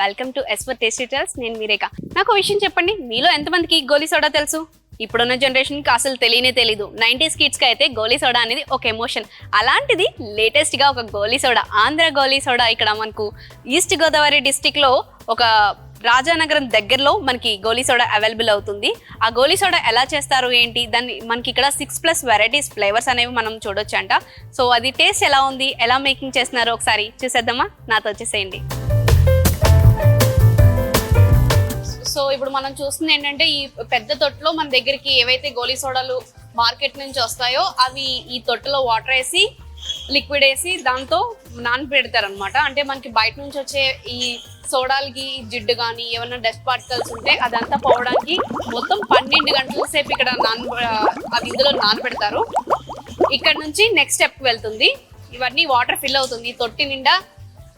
Welcome to ఎస్వర్ tasty tales నేను మీరేక నాకు విషయం చెప్పండి. మీలో ఎంతమందికి గోలీ సోడా తెలుసు? ఇప్పుడున్న జనరేషన్కి అసలు తెలియనే తెలీదు. నైంటీస్ కిడ్స్కి అయితే గోలీ సోడా అనేది ఒక ఎమోషన్ అలాంటిది లేటెస్ట్గా ఒక గోలీ సోడా ఆంధ్ర గోలీ సోడా ఇక్కడ మనకు ఈస్ట్ గోదావరి డిస్టిక్లో ఒక రాజానగరం దగ్గరలో మనకి గోలీ సోడా అవైలబుల్ అవుతుంది. ఆ గోలీ సోడా ఎలా చేస్తారు ఏంటి? దాన్ని మనకి ఇక్కడ సిక్స్ ప్లస్ వెరైటీస్ ఫ్లేవర్స్ అనేవి మనం చూడొచ్చు అంట సో అది టేస్ట్ ఎలా ఉంది? ఎలా మేకింగ్ చేస్తున్నారో? ఒకసారి చూసేద్దామా? నాతో వచ్చేసేయండి. సో ఇప్పుడు మనం చూస్తుంది ఏంటంటే ఈ పెద్ద తొట్టులో మన దగ్గరికి ఏవైతే గోలీ సోడాలు మార్కెట్ నుంచి వస్తాయో అవి ఈ తొట్టులో వాటర్ వేసి లిక్విడ్ వేసి దాంతో నానబెడతారు అనమాట అంటే మనకి బయట నుంచి వచ్చే ఈ సోడాలకి జిడ్డు కానీ ఏమైనా డస్ట్ పార్టికల్స్ ఉంటే అదంతా పోవడానికి మొత్తం పన్నెండు గంటల సేపు ఇక్కడ నాన అవి ఇందులో నానబెడతారు. ఇక్కడ నుంచి నెక్స్ట్ స్టెప్ వెళ్తుంది. ఇవన్నీ వాటర్ ఫిల్ అవుతుంది. తొట్టి నిండా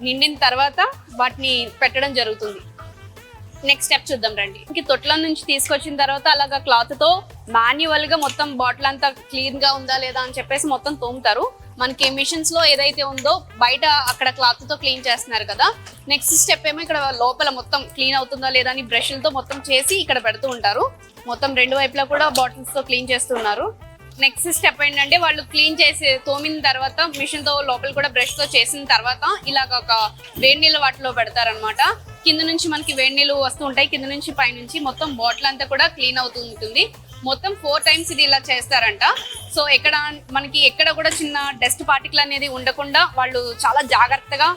నిండిన తర్వాత వాటిని పెట్టడం జరుగుతుంది. నెక్స్ట్ స్టెప్ చూద్దాం రండి. ఇంక తొట్ల నుంచి తీసుకొచ్చిన తర్వాత అలాగా క్లాత్తో మాన్యువల్గా మొత్తం బాటిల్ అంతా క్లీన్గా ఉందా లేదా అని చెప్పేసి మొత్తం తోముతారు. మనకి మిషన్స్లో ఏదైతే ఉందో బయట అక్కడ క్లాత్తో క్లీన్ చేస్తున్నారు కదా. నెక్స్ట్ స్టెప్ ఏమో ఇక్కడ లోపల మొత్తం క్లీన్ అవుతుందా లేదా అని బ్రష్లతో మొత్తం చేసి ఇక్కడ పెడుతూ ఉంటారు. మొత్తం రెండు వైపులా కూడా బాటిల్స్తో క్లీన్ చేస్తున్నారు నెక్స్ట్ స్టెప్ ఏంటంటే వాళ్ళు క్లీన్ చేసి తోమిన తర్వాత మిషన్తో లోపల కూడా బ్రష్తో చేసిన తర్వాత ఇలాగ ఒక వేడి నీళ్ళ వాటిలో పెడతారనమాట కింద నుంచి మనకి వేడి నీళ్ళు వస్తూ ఉంటాయి. కింద నుంచి పైనుంచి మొత్తం బాటిల్ అంతా కూడా క్లీన్ అవుతూ ఉంటుంది. మొత్తం ఫోర్ టైమ్స్ ఇది ఇలా చేస్తారంట. సో ఎక్కడ మనకి ఎక్కడ కూడా చిన్న డస్ట్ పార్టికల్ అనేది ఉండకుండా వాళ్ళు చాలా జాగ్రత్తగా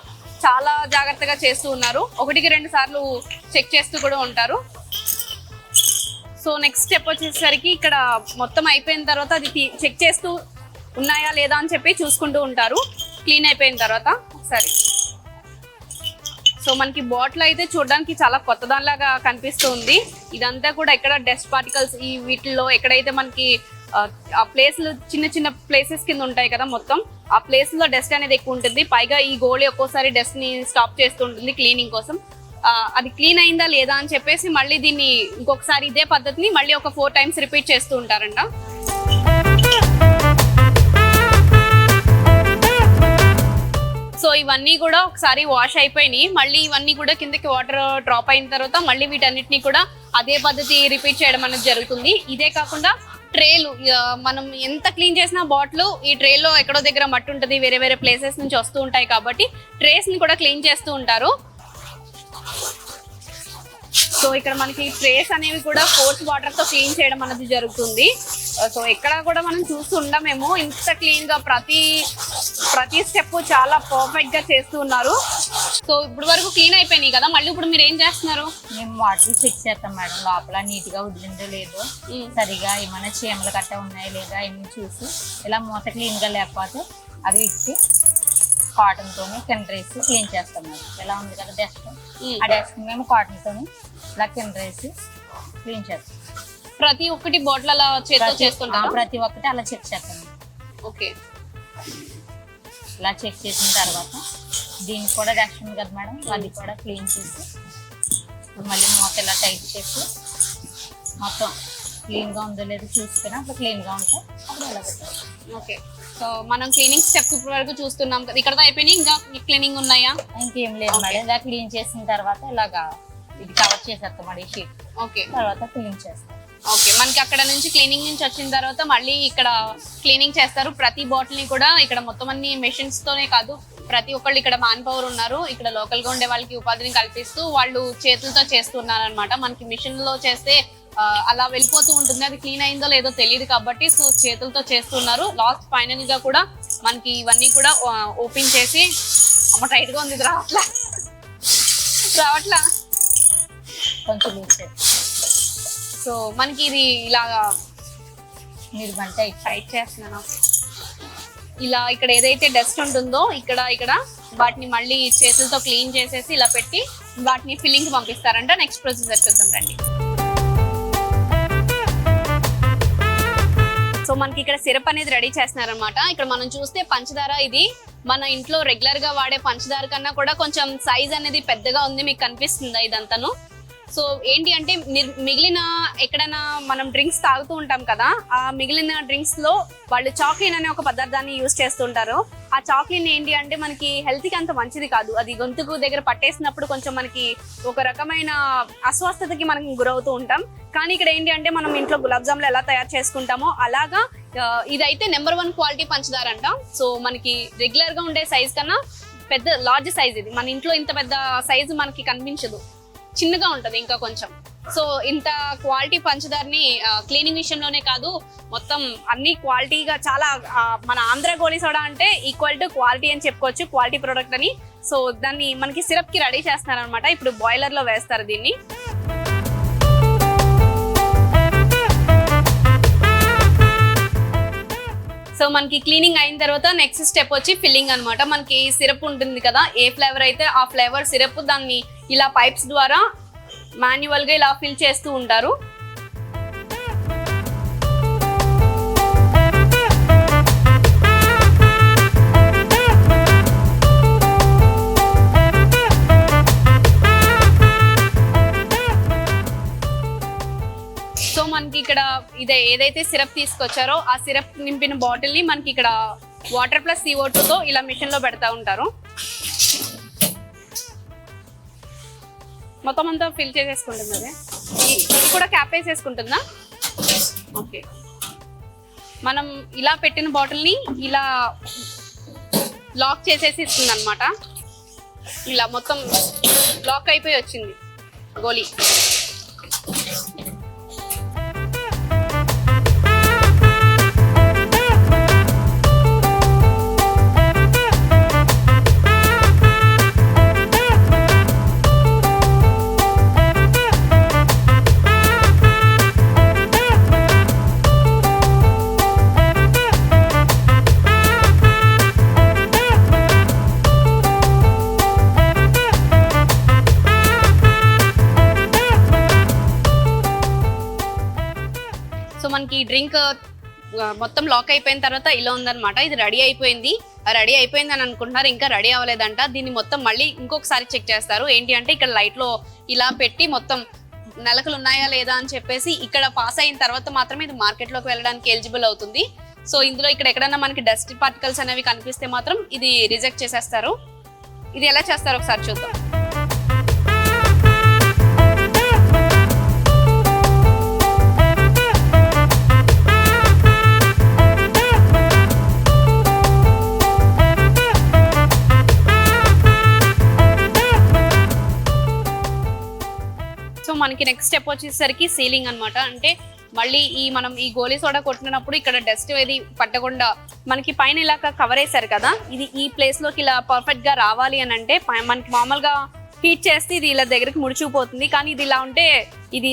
చాలా జాగ్రత్తగా చేస్తూ ఉన్నారు. ఒకటికి రెండు సార్లు చెక్ చేస్తూ కూడా ఉంటారు. సో నెక్స్ట్ స్టెప్ వచ్చేసరికి ఇక్కడ మొత్తం అయిపోయిన తర్వాత అది చెక్ చేస్తూ ఉన్నాయా లేదా అని చెప్పి చూసుకుంటూ ఉంటారు. క్లీన్ అయిపోయిన తర్వాత ఒకసారి. సో మనకి బాటిల్ అయితే చూడడానికి చాలా కొత్త దానిలాగా కనిపిస్తూ ఉంది. ఇదంతా కూడా ఎక్కడ డస్ట్ పార్టికల్స్ ఈ వీటిల్లో ఎక్కడైతే మనకి ఆ, ప్లేస్లు చిన్న చిన్న ప్లేసెస్ కింద ఉంటాయి కదా మొత్తం ఆ ప్లేస్లో డస్ట్ అనేది ఎక్కువ ఉంటుంది. పైగా ఈ గోళీ ఒక్కోసారి డస్ట్ని స్టాప్ చేస్తూ ఉంటుంది క్లీనింగ్ కోసం. అది క్లీన్ అయిందా లేదా అని చెప్పేసి మళ్ళీ దీన్ని ఇంకొకసారి ఇదే పద్ధతిని మళ్ళీ ఒక ఫోర్ టైమ్స్ రిపీట్ చేస్తూ ఉంటారంట. సో ఇవన్నీ కూడా ఒకసారి వాష్ అయిపోయినాయి. మళ్ళీ ఇవన్నీ కూడా కిందకి వాటర్ డ్రాప్ అయిన తర్వాత మళ్ళీ వీటన్నిటిని కూడా అదే పద్ధతి రిపీట్ చేయడం అనేది జరుగుతుంది. ఇదే కాకుండా ట్రేలు మనం ఎంత క్లీన్ చేసినా బాటిల్ ఈ ట్రేలో ఎక్కడో దగ్గర మట్టి ఉంటుంది వేరే వేరే ప్లేసెస్ నుంచి వస్తూ ఉంటాయి కాబట్టి ట్రేస్ని కూడా క్లీన్ చేస్తూ ఉంటారు. సో ఇక్కడ మనకి ట్రేస్ అనేవి కూడా ఫోర్స్ వాటర్తో క్లీన్ చేయడం అనేది జరుగుతుంది. సో ఎక్కడ కూడా మనం చూస్తూ ఉండమేమో ఇంత క్లీన్గా ప్రతి ప్రతి స్టెప్ చాలా పర్ఫెక్ట్గా చేస్తూ ఉన్నారు. సో ఇప్పుడు వరకు క్లీన్ అయిపోయినాయి కదా మళ్ళీ ఇప్పుడు మీరు ఏం చేస్తున్నారు? మేము వాటర్ చెక్ చేస్తాం మేడం లోపల నీట్గా వదిలిందో లేదో. సరిగా ఏమైనా చీమలు గట్ట ఉన్నాయా లేదా ఏమి చూసి ఇలా మూత క్లీన్గా లేకపోతే అది ఇచ్చి కాటన్ తోని కింద వేసి క్లీన్ చేస్తాం మేడం ఇలా ఉంది కదా డస్ట్. ఆ డస్ట్ మేము కాటన్ తోని ఇలా కింద వేసి క్లీన్ చేస్తాం. ప్రతి ఒక్కటి బాటిల్ అలా చేతితో చేస్తుంటారు? ప్రతి ఒక్కటి అలా చెక్ చేస్తాం. ఓకే. ఇలా చెక్ చేసిన తర్వాత దీనికి కూడా డస్ట్ ఉంది కదా మేడం అది కూడా క్లీన్ చేసి మళ్ళీ మూత ఇలా టైట్ చేసి మొత్తం క్లీన్గా ఉందో లేదో చూసుకుని అప్పుడు క్లీన్గా ఉంటే అప్పుడు ఎలా పెట్టాలి? ఓకే. సో మనం క్లీనింగ్ స్టెప్స్ ఇప్పటి వరకు చూస్తున్నాం కదా. ఇక్కడ అయిపోయినాయి ఇంకా? క్లీనింగ్ ఉన్నాయా? ఇంకేం లేదు మేడం. ఇలా క్లీన్ చేసిన తర్వాత ఇలాగా ఇది కవర్ చేసేస్తాం మరి షీట్ ఓకే తర్వాత క్లీన్ చేస్తాం. ఓకే మనకి అక్కడ నుంచి క్లీనింగ్ నుంచి వచ్చిన తర్వాత మళ్ళీ ఇక్కడ క్లీనింగ్ చేస్తారు. ప్రతి బాటిల్ని కూడా ఇక్కడ మొత్తం అన్ని మెషిన్స్ తోనే కాదు ప్రతి ఒక్కళ్ళు ఇక్కడ మ్యాన్ పవర్ ఉన్నారు. ఇక్కడ లోకల్గా ఉండే వాళ్ళకి ఉపాధిని కల్పిస్తూ వాళ్ళు చేతులతో చేస్తున్నారు అనమాట మనకి మిషన్లో చేస్తే అలా వెళ్ళిపోతూ ఉంటుంది. అది క్లీన్ అయిందో లేదో తెలియదు కాబట్టి సో చేతులతో చేస్తున్నారు. లాస్ట్ ఫైనల్గా కూడా మనకి ఇవన్నీ కూడా ఓపెన్ చేసి అమ్మ టైట్గా ఉంది రావట్లా? రావట్లా? కొంచెం సో మనకి ఇది ఇలాగా మీరు ఇచ్చి. టైట్ చేస్తున్నాను. ఇలా ఇక్కడ ఏదైతే డస్ట్ ఉంటుందో ఇక్కడ ఇక్కడ వాటిని మళ్ళీ చేతులతో క్లీన్ చేసేసి ఇలా పెట్టి వాటిని ఫిల్లింగ్ పంపిస్తారంట. నెక్స్ట్ ప్రొసీజర్ చూద్దాం రండి. సో మనకి ఇక్కడ సిరప్ అనేది రెడీ చేస్తున్నారనమాట ఇక్కడ మనం చూస్తే పంచదార ఇది. మన ఇంట్లో రెగ్యులర్గా వాడే పంచదార కన్నా కూడా కొంచెం సైజ్ అనేది పెద్దగా ఉంది మీకు కనిపిస్తుందా ఇదంతాను? సో ఏంటి అంటే మిగిలిన ఎక్కడైనా మనం డ్రింక్స్ తాగుతూ ఉంటాం కదా ఆ మిగిలిన డ్రింక్స్లో వాళ్ళు చాక్లీన్ అనే ఒక పదార్థాన్ని యూజ్ చేస్తుంటారు ఆ చాక్లిన్ ఏంటి అంటే మనకి హెల్త్కి అంత మంచిది కాదు. అది గొంతుకు దగ్గర పట్టేసినప్పుడు కొంచెం మనకి ఒక రకమైన అస్వస్థతకి మనం గురవుతూ ఉంటాం. కానీ ఇక్కడ ఏంటి అంటే మనం ఇంట్లో గులాబ్ జామ్లు ఎలా తయారు చేసుకుంటామో అలాగా ఇదైతే నెంబర్ వన్ క్వాలిటీ పంచదార అంట సో మనకి రెగ్యులర్గా ఉండే సైజ్ కన్నా పెద్ద లార్జ్ సైజ్ ఇది. మన ఇంట్లో ఇంత పెద్ద సైజు మనకి కనిపించదు. చిన్నగా ఉంటుంది ఇంకా కొంచెం. సో ఇంత క్వాలిటీ పంచదారని క్లీనింగ్ విషయంలోనే కాదు మొత్తం అన్ని క్వాలిటీగా చాలా మన ఆంధ్ర గోలీ సోడా అంటే ఈక్వల్ టు క్వాలిటీ అని చెప్పుకోవచ్చు క్వాలిటీ ప్రోడక్ట్ అని. సో దాన్ని మనకి సిరప్కి రెడీ చేస్తున్నారు అనమాట ఇప్పుడు బాయిలర్లో వేస్తారు దీన్ని. సో మనకి క్లీనింగ్ అయిన తర్వాత నెక్స్ట్ స్టెప్ వచ్చి ఫిల్లింగ్ అనమాట. మనకి సిరప్ ఉంటుంది కదా ఏ ఫ్లేవర్ అయితే ఆ ఫ్లేవర్ సిరప్ దాన్ని ఇలా పైప్స్ ద్వారా మాన్యువల్గా ఇలా ఫిల్ చేస్తూ ఉంటారు. సో మనకి ఇక్కడ ఇదే ఏదైతే సిరప్ తీసుకొచ్చారో ఆ సిరప్ నింపిన బాటిల్ని మనకి ఇక్కడ వాటర్ ప్లస్ సిఓ తో ఇలా మిషన్లో పెడతా ఉంటారు. మొత్తం అంతా ఫిల్ చేసేసుకుంటుంది అదే ఇది కూడా క్యాప్ వేసేసుకుంటుందా ఓకే మనం ఇలా పెట్టిన బాటిల్ని ఇలా లాక్ చేసేసి ఇస్తుంది అనమాట ఇలా మొత్తం లాక్ అయిపోయి వచ్చింది. గోలీ ఇంకా మొత్తం లాక్ అయిపోయిన తర్వాత ఇలా ఉందన్నమాట. ఇది రెడీ అయిపోయింది. రెడీ అయిపోయింది అని అనుకుంటున్నారు ఇంకా రెడీ అవ్వలేదంట. దీన్ని మొత్తం మళ్ళీ ఇంకొకసారి చెక్ చేస్తారు. ఏంటి అంటే ఇక్కడ లైట్లో ఇలా పెట్టి మొత్తం నెలకలు ఉన్నాయా లేదా అని చెప్పేసి ఇక్కడ పాస్ అయిన తర్వాత మాత్రమే ఇది మార్కెట్లోకి వెళ్ళడానికి ఎలిజిబుల్ అవుతుంది. సో ఇందులో ఇక్కడ ఎక్కడైనా మనకి డస్ట్ పార్టికల్స్ అనేవి కనిపిస్తే మాత్రం ఇది రిజెక్ట్ చేసేస్తారు. ఇది ఎలా చేస్తారు ఒకసారి చూద్దాం. మనకి నెక్స్ట్ స్టెప్ వచ్చేసరికి సీలింగ్ అన్నమాట. అంటే మళ్ళీ ఈ మనం ఈ గోలీ సోడా కొట్టినప్పుడు ఇక్కడ డస్ట్ ఏది పట్టకుండా మనకి పైన ఇలా కవర్ వేసారు కదా ఇది ఈ ప్లేస్లోకి ఇలా పర్ఫెక్ట్గా రావాలి అని అంటే మనకి మామూలుగా హీట్ చేస్తే ఇది ఇలా దగ్గరికి ముడిచిపోతుంది కానీ ఇది ఇలా ఉంటే ఇది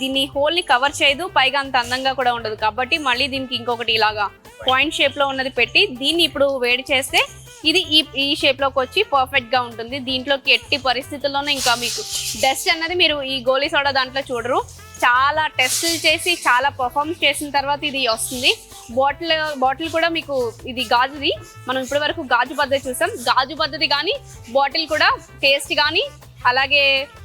దీన్ని హోల్ని కవర్ చేయదు పైగా అంత అందంగా కూడా ఉండదు. కాబట్టి మళ్ళీ దీనికి ఇంకొకటి ఇలాగా పాయింట్ షేప్లో ఉన్నది పెట్టి దీన్ని ఇప్పుడు వేడి చేస్తే ఇది ఈ ఈ షేప్లోకి వచ్చి పర్ఫెక్ట్గా ఉంటుంది. దీంట్లోకి ఎట్టి పరిస్థితుల్లోనూ ఇంకా మీకు డస్ట్ అన్నది మీరు ఈ గోలీ సోడా దాంట్లో చూడరు. చాలా టెస్టులు చేసి చాలా పర్ఫార్మ్ చేసిన తర్వాత ఇది వస్తుంది. బాటిల్ బాటిల్ కూడా మీకు ఇది గాజుది. మనం ఇప్పటి వరకు గాజు పద్ధతి చూసాం. గాజు పద్ధతి కానీ బాటిల్ కూడా టేస్ట్ కానీ అలాగే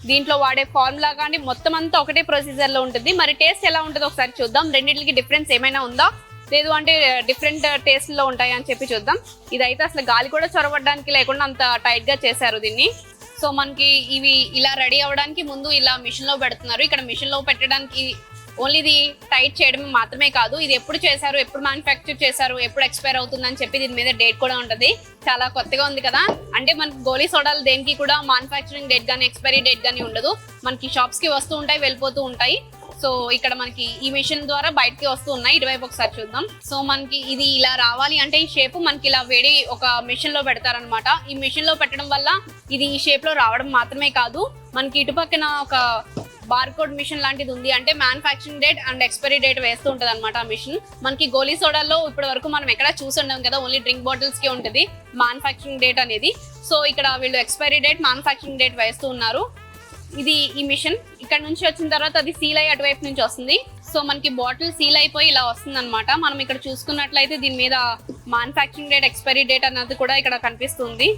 దీంట్లో వాడే ఫార్ములా కానీ మొత్తం అంతా ఒకటే ప్రొసీజర్లో ఉంటుంది. మరి టేస్ట్ ఎలా ఉంటుందో ఒకసారి చూద్దాం. రెండింటికి డిఫరెన్స్ ఏమైనా ఉందా? లేదు అంటే డిఫరెంట్ టేస్ట్లో ఉంటాయి అని చెప్పి చూద్దాం. ఇదైతే అసలు గాలి కూడా చొరబడడానికి లేకుండా అంత టైట్గా చేశారు దీన్ని. సో మనకి ఇవి ఇలా రెడీ అవ్వడానికి ముందు ఇలా మిషన్లో పెడుతున్నారు. ఇక్కడ మిషన్లో పెట్టడానికి ఓన్లీ ఇది టైట్ చేయడం మాత్రమే కాదు ఇది ఎప్పుడు చేశారు ఎప్పుడు మ్యానుఫ్యాక్చర్ చేశారు ఎప్పుడు ఎక్స్పైర్ అవుతుందని చెప్పి దీని మీద డేట్ కూడా ఉంటుంది. చాలా కొత్తగా ఉంది కదా. అంటే మనకి గోలీ సోడాలు దేనికి కూడా మ్యానుఫ్యాక్చరింగ్ డేట్ కానీ ఎక్స్పైరీ డేట్ కానీ ఉండదు. మనకి షాప్స్కి వస్తూ ఉంటాయి వెళ్ళిపోతూ ఉంటాయి. సో ఇక్కడ మనకి ఈ మిషన్ ద్వారా బయటకి వస్తూ ఉన్నాయి. ఇటువైపు ఒకసారి చూద్దాం. సో మనకి ఇది ఇలా రావాలి అంటే ఈ షేప్ మనకి ఇలా వేడి ఒక మిషన్లో పెడతారనమాట ఈ మిషన్లో పెట్టడం వల్ల ఇది ఈ షేప్లో రావడం మాత్రమే కాదు. మనకి ఇటుపక్కన ఒక బార్కోడ్ మిషన్ లాంటిది ఉంది. అంటే manufacturing date and expiry date వేస్తూ ఉంటుంది అనమాట ఆ మిషన్ మనకి గోలీ సోడాల్లో ఇప్పటి వరకు మనం ఎక్కడ చూసి ఉండం కదా. ఓన్లీ డ్రింక్ బాటిల్స్కి ఉంటుంది. మ్యానుఫ్యాక్చరింగ్ డేట్ అనేది. సో ఇక్కడ వీళ్ళు ఎక్స్పైరీ డేట్ మ్యానుఫ్యాక్చరింగ్ డేట్ వేస్తూ ఉన్నారు. ఇది ఈ మిషన్. ఇక్కడ నుంచి వచ్చిన తర్వాత అది సీల్ అయ్యి అటువైపు నుంచి వస్తుంది. సో మనకి బాటిల్ సీల్ అయిపోయి ఇలా వస్తుంది అనమాట మనం ఇక్కడ చూసుకున్నట్లయితే దీని మీద మ్యానుఫ్యాక్చరింగ్ డేట్ ఎక్స్పైరీ డేట్ అన్నది కూడా ఇక్కడ కనిపిస్తుంది.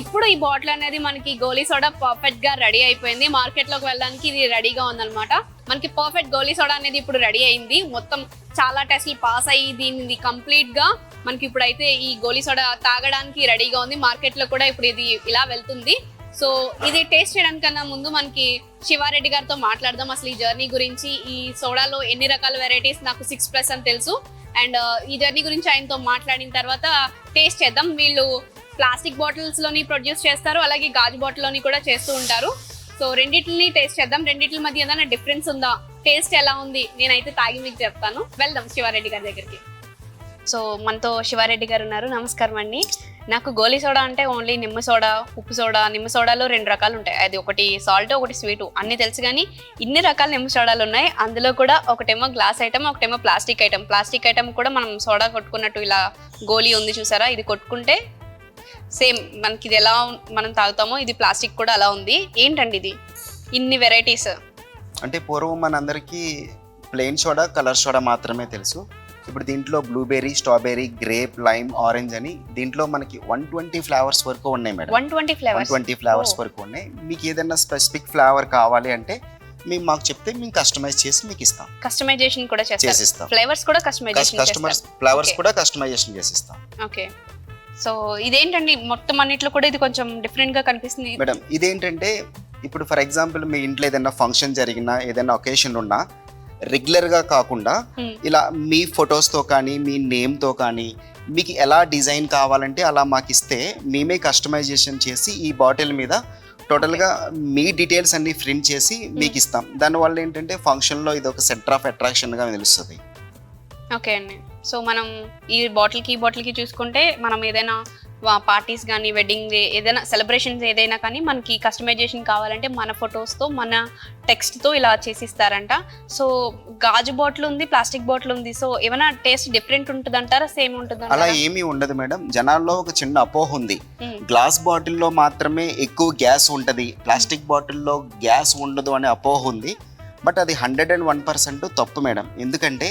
ఇప్పుడు ఈ బాటిల్ అనేది మనకి గోలీ సోడా పర్ఫెక్ట్గా రెడీ అయిపోయింది. మార్కెట్లోకి వెళ్ళడానికి ఇది రెడీగా ఉందన్నమాట. మనకి పర్ఫెక్ట్ గోలీ సోడా అనేది ఇప్పుడు రెడీ అయింది. మొత్తం చాలా టెస్ట్లు పాస్ అయ్యి దీనిది కంప్లీట్గా మనకి ఇప్పుడైతే ఈ గోలీ సోడా తాగడానికి రెడీగా ఉంది. మార్కెట్లో కూడా ఇప్పుడు ఇది ఇలా వెళ్తుంది. సో ఇది టేస్ట్ చేయడానికన్నా ముందు మనకి శివారెడ్డి గారితో మాట్లాడదాం. అసలు ఈ జర్నీ గురించి ఈ సోడాలో ఎన్ని రకాల వెరైటీస్ నాకు సిక్స్ ప్లస్ అని తెలుసు. అండ్ uh, ఈ జర్నీ గురించి ఆయనతో మాట్లాడిన తర్వాత టేస్ట్ చేద్దాం. వీళ్ళు ప్లాస్టిక్ బాటిల్స్లోని ప్రొడ్యూస్ చేస్తారు. అలాగే గాజు బాటిల్లోని కూడా చేస్తూ ఉంటారు. సో రెండిటిని టేస్ట్ చేద్దాం. రెండిటి మధ్య ఏదైనా డిఫరెన్స్ ఉందా? టేస్ట్ ఎలా ఉంది? నేనైతే తాగి మీకు చెప్తాను. వెళ్దాం శివారెడ్డి గారి దగ్గరికి. సో మనతో శివారెడ్డి గారు ఉన్నారు. నమస్కారం అండి. నాకు గోలీ సోడా అంటే ఓన్లీ నిమ్మ సోడా ఉప్పు సోడా నిమ్మ సోడాలో రెండు రకాలు ఉంటాయి. అది ఒకటి సాల్ట్ ఒకటి స్వీట్. అన్ని తెలుసు కానీ ఇన్ని రకాల నిమ్మ సోడాలు ఉన్నాయి. అందులో కూడా ఒకటేమో గ్లాస్ ఐటమ్ ఒకటేమో ప్లాస్టిక్ ఐటమ్. ప్లాస్టిక్ ఐటమ్ కూడా మనం సోడా కొట్టుకున్నట్టు ఇలా గోలీ ఉంది చూసారా? ఇది కొట్టుకుంటే సేమ్ మనకి ఇది ఎలా మనం తాగుతామో ఇది ప్లాస్టిక్ కూడా అలా ఉంది. ఏంటండి ఇది? ఇన్ని వెరైటీస్. అంటే పూర్వం మనందరికీ ప్లెయిన్ సోడా కలర్ సోడా మాత్రమే తెలుసు. ఇప్పుడు దీంట్లో blueberry strawberry grape lime orange అని దీంట్లో మనకి వన్ ట్వంటీ ఫ్లేవర్స్ వరకు ఉన్నాయి madam. One twenty one flavours twenty flavours. వరకు ఉన్నాయి. మీకు ఏదైనా స్పెసిఫిక్ ఫ్లేవర్ కావాలి అంటే మేము మాకు చెప్తే మేము కస్టమైజ్ చేసి మీకు ఇస్తాం. కస్టమైజేషన్ కూడా చేస్తారు. చేసిస్తాం. ఫ్లేవర్స్ కూడా కస్టమైజేషన్ కస్టమర్స్ ఫ్లేవర్స్. కూడా కస్టమైజేషన్ చేసిస్తాం. ఓకే. సో ఇదేంటండి? మొత్తం అన్నిట్లో కూడా ఇది కొంచెం డిఫరెంట్గా కనిపిస్తుంది. మేడం ఇదేంటంటే ఇప్పుడు ఫర్ ఎగ్జాంపుల్ మీ ఇంట్లో ఏదైనా ఫంక్షన్ జరిగినా ఏదైనా ఒకేషన్ ఉన్నా రెగ్యులర్గా కాకుండా Hmm. ఇలా మీ ఫొటోస్తో కానీ మీ నేమ్తో కానీ మీకు ఎలా డిజైన్ కావాలంటే అలా మాకు ఇస్తే మేమే కస్టమైజేషన్ చేసి ఈ బాటిల్ మీద టోటల్గా మీ డీటెయిల్స్ అన్ని ప్రింట్ చేసి మీకు ఇస్తాం. దానివల్ల ఏంటంటే ఫంక్షన్లో ఇది ఒక సెంటర్ ఆఫ్ అట్రాక్షన్గా తెలుస్తుంది. ఓకే అండి. సో మనం ఈ బాటిల్కి ఈ బాటిల్కి చూసుకుంటే మనం ఏదైనా పార్టీస్ కానీ వెడ్డింగ్ ఏదైనా సెలబ్రేషన్స్ ఏదైనా కానీ మనకి కస్టమైజేషన్ కావాలంటే మన photos తో మన text తో ఇలా చేసిస్తారంట. సో గాజు బాటిల్ ఉంది ప్లాస్టిక్ బాటిల్ ఉంది. సో ఏమైనా టేస్ట్ డిఫరెంట్ ఉంటుంది అంటారా సేమ్ ఉంటుంది అలా ఏమీ ఉండదు మేడం. జనాల్లో ఒక చిన్న అపోహ ఉంది. గ్లాస్ బాటిల్లో మాత్రమే ఎక్కువ గ్యాస్ ఉంటుంది. ప్లాస్టిక్ బాటిల్లో గ్యాస్ ఉండదు అనే అపోహ ఉంది. బట్ అది హండ్రెడ్ అండ్ వన్ పర్సెంట్ తప్పు మేడం. ఎందుకంటే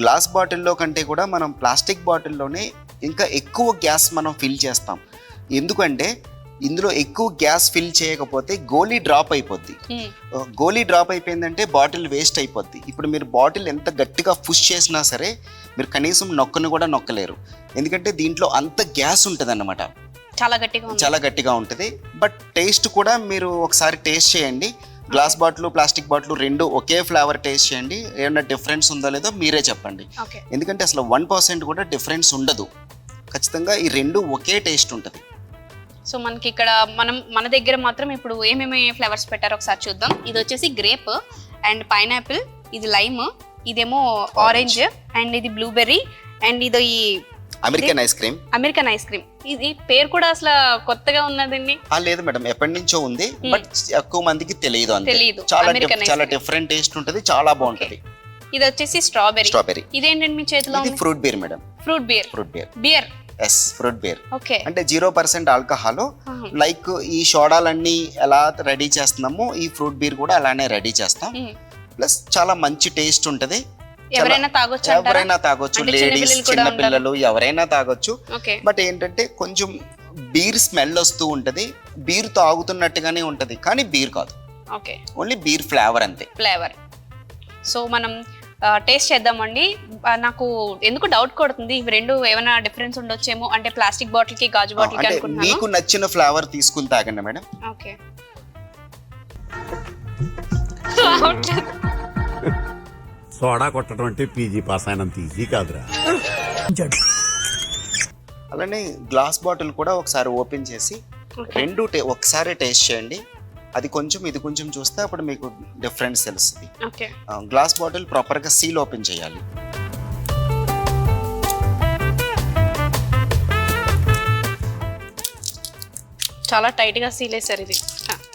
గ్లాస్ బాటిల్లో కంటే కూడా మనం ప్లాస్టిక్ బాటిల్లోనే ఇంకా ఎక్కువ గ్యాస్ మనం ఫిల్ చేస్తాం. ఎందుకంటే ఇందులో ఎక్కువ గ్యాస్ ఫిల్ చేయకపోతే గోలీ డ్రాప్ అయిపోద్ది. గోలీ డ్రాప్ అయిపోయిందంటే బాటిల్ వేస్ట్ అయిపోద్ది. ఇప్పుడు మీరు బాటిల్ ఎంత గట్టిగా పుష్ చేసినా సరే మీరు కనీసం నొక్కను కూడా నొక్కలేరు. ఎందుకంటే దీంట్లో అంత గ్యాస్ ఉంటుంది చాలా గట్టిగా చాలా గట్టిగా ఉంటుంది. బట్ టేస్ట్ కూడా మీరు ఒకసారి టేస్ట్ చేయండి. గ్లాస్ బాటిల్ ప్లాస్టిక్ బాటిల్ రెండు ఒకే ఫ్లేవర్ టేస్ట్ చేయండి. ఏమన్నా డిఫరెన్స్ ఉందో లేదో మీరే చెప్పండి. ఎందుకంటే అసలు వన్ పర్సెంట్ కూడా డిఫరెన్స్ ఉండదు. ఖచ్చితంగా ఈ రెండు ఒకే టేస్ట్ ఉంటుంది. సో మనకి ఇక్కడ మనం మన దగ్గర మాత్రం ఇప్పుడు ఏమేమి ఫ్లేవర్స్ పెట్టారో ఒకసారి చూద్దాం. ఇది వచ్చేసి గ్రేప్ అండ్ పైనాపిల్ ఇది లైమ్ ఇదేమో ఆరెంజ్ అండ్ ఇది బ్లూబెర్రీ అండ్ ఇది ఈ American ice cream? American ice cream. ఇది పేరు కూడా అసలు కొత్తగా ఉన్నదండి. లేదు మేడం ఎప్పటి నుంచో ఉంది. బట్ ఎక్కువ మందికి తెలియదు. చాలా చాలా. డిఫరెంట్ టేస్ట్ ఉంటుంది చాలా బాగుంటుంది. ఇది వచ్చేసి స్ట్రాబెరీ స్ట్రాబెరీ ఇదేంటండి మీ చేతిలో ఇది fruit beer madam. Fruit beer fruit beer. Beer yes fruit beer. Okay. అంటే జీరో పర్సెంట్ ఆల్కహాల్. లైక్ ఈ సోడాలన్నీ ఎలా రెడీ చేస్తున్నామో ఈ ఫ్రూట్ బీర్ కూడా అలానే రెడీ చేస్తాం. ప్లస్ చాలా మంచి టేస్ట్ ఉంటుంది. ఎవరైనా తాగొచ్చు ఎవరైనా తాగొచ్చు లేడీస్ చిన్న. పిల్లలు ఎవరైనా తాగొచ్చు. బట్ ఏంటంటే కొంచెం బీర్ స్మెల్ వస్తూ ఉంటది. బీర్ తాగుతున్నట్టుగానే ఉంటది. కానీ బీర్ కాదు. ఓకే. ఓన్లీ బీర్ ఫ్లేవర్ అంతే. ఫ్లేవర్. సో మనం టేస్ట్ చేద్దామండి. నాకు ఎందుకు డౌట్ కొడుతుంది? ఇవి రెండు ఏమైనా డిఫరెన్స్ ఉండొచ్చేమో? అంటే ప్లాస్టిక్ బాటిల్కి గాజు బాటిల్కి అంటే అనుకుంటున్నాను. మీకు నచ్చిన ఫ్లేవర్ తీసుకుని తాగండి మేడం. ఓకే. సోడా కొట్టడం అంటే పీజీ పాస్ అయినంత ఈజీ కాదురా. అలానే గ్లాస్ బాటిల్ కూడా ఒకసారి ఓపెన్ చేసి రెండు టే- ఒకసారి టేస్ట్ చేయండి. అది కొంచెం ఇది కొంచెం చూస్తే అప్పుడు మీకు డిఫరెన్స్ తెలుస్తుంది. గ్లాస్ బాటిల్ ప్రాపర్గా సీల్ ఓపెన్ చేయాలి. చాలా టైట్గా సీల్ వేసారు ఇది.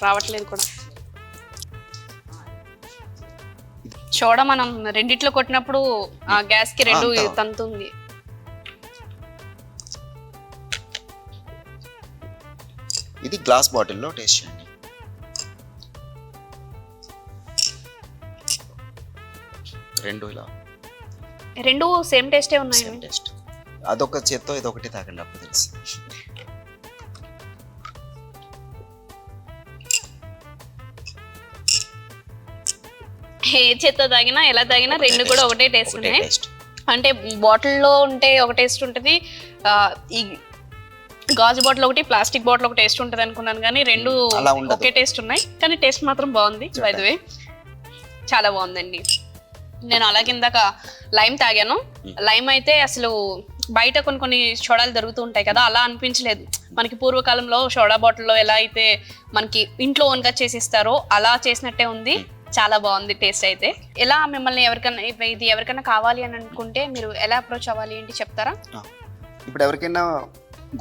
రావట్లేదు కూడా. చూడ మనం రెండిట్లో కొట్టినప్పుడు ఆ గ్యాస్కి రెండు అంతా. తంతుంది. ఇది గ్లాస్ బాటిల్లో టేస్ట్ చేయండి. రెండు ఇలా. రెండు సేమ్ టేస్టే ఉన్నాయి? Same taste. అదొక చేత్తో ఇదొకటి తాగండి అప్పుడు తెలుసు. ఏ చేత్తో తాగినా ఎలా తాగినా రెండు కూడా ఒకటే టేస్ట్ ఒకటే ఉన్నాయి. టేస్ట్ అంటే బాటిల్లో ఉంటే ఒక టేస్ట్ ఉంటుంది ఆ, ఈ గాజు బాటిల్ ఒకటి ప్లాస్టిక్ బాటిల్ ఒక టేస్ట్ ఉంటుంది అనుకున్నాను కానీ రెండు అలా ఉండదు. ఒకే టేస్ట్ ఉన్నాయి. కానీ టేస్ట్ మాత్రం బాగుంది బై ద వే చాలా బాగుందండి. నేను అలాగే ఇందాక లైమ్ తాగాను. లైమ్ అయితే అసలు బయట కొన్ని కొన్ని సోడాలు దొరుకుతూ ఉంటాయి కదా అలా అనిపించలేదు. మనకి పూర్వకాలంలో సోడా బాటిల్లో ఎలా అయితే మనకి ఇంట్లో ఓన్గా చేసిస్తారో అలా చేసినట్టే ఉంది. చాలా బాగుంది టేస్ట్ అయితే. ఎలా మిమ్మల్ని ఎవరికైనా ఇది ఎవరికైనా కావాలి అని అనుకుంటే మీరు ఎలా అప్రోచ్ అవ్వాలి ఏంటి చెప్తారా? ఇప్పుడు ఎవరికైనా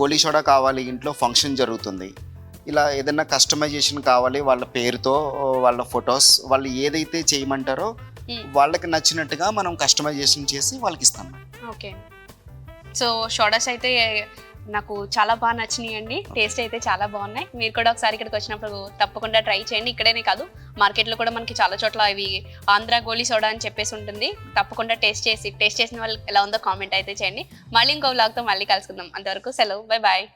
గోలీ సోడా కావాలి ఇంట్లో ఫంక్షన్ జరుగుతుంది. ఇలా ఏదైనా కస్టమైజేషన్ కావాలి వాళ్ళ పేరుతో వాళ్ళ ఫొటోస్ వాళ్ళు ఏదైతే చేయమంటారో. వాళ్ళకి నచ్చినట్టుగా మనం కస్టమైజేషన్ చేసి వాళ్ళకి ఇస్తాం. ఓకే. సో షోడాస్ అయితే నాకు చాలా బాగా నచ్చినాయి అండి టేస్ట్ అయితే చాలా బాగున్నాయి. మీరు కూడా ఒకసారి ఇక్కడికి వచ్చినప్పుడు తప్పకుండా ట్రై చేయండి. ఇక్కడేనే కాదు మార్కెట్లో కూడా మనకి చాలా చోట్ల ఇవి ఆంధ్ర గోలీ సోడా అని చెప్పేసి ఉంటుంది. తప్పకుండా టేస్ట్ చేసి టేస్ట్ చేసిన వాళ్ళు ఎలా ఉందో కామెంట్ అయితే చేయండి. మళ్ళీ ఇంకో vlog మళ్ళీ కలుసుకుందాం. అంతవరకు సెలవు. Bye bye.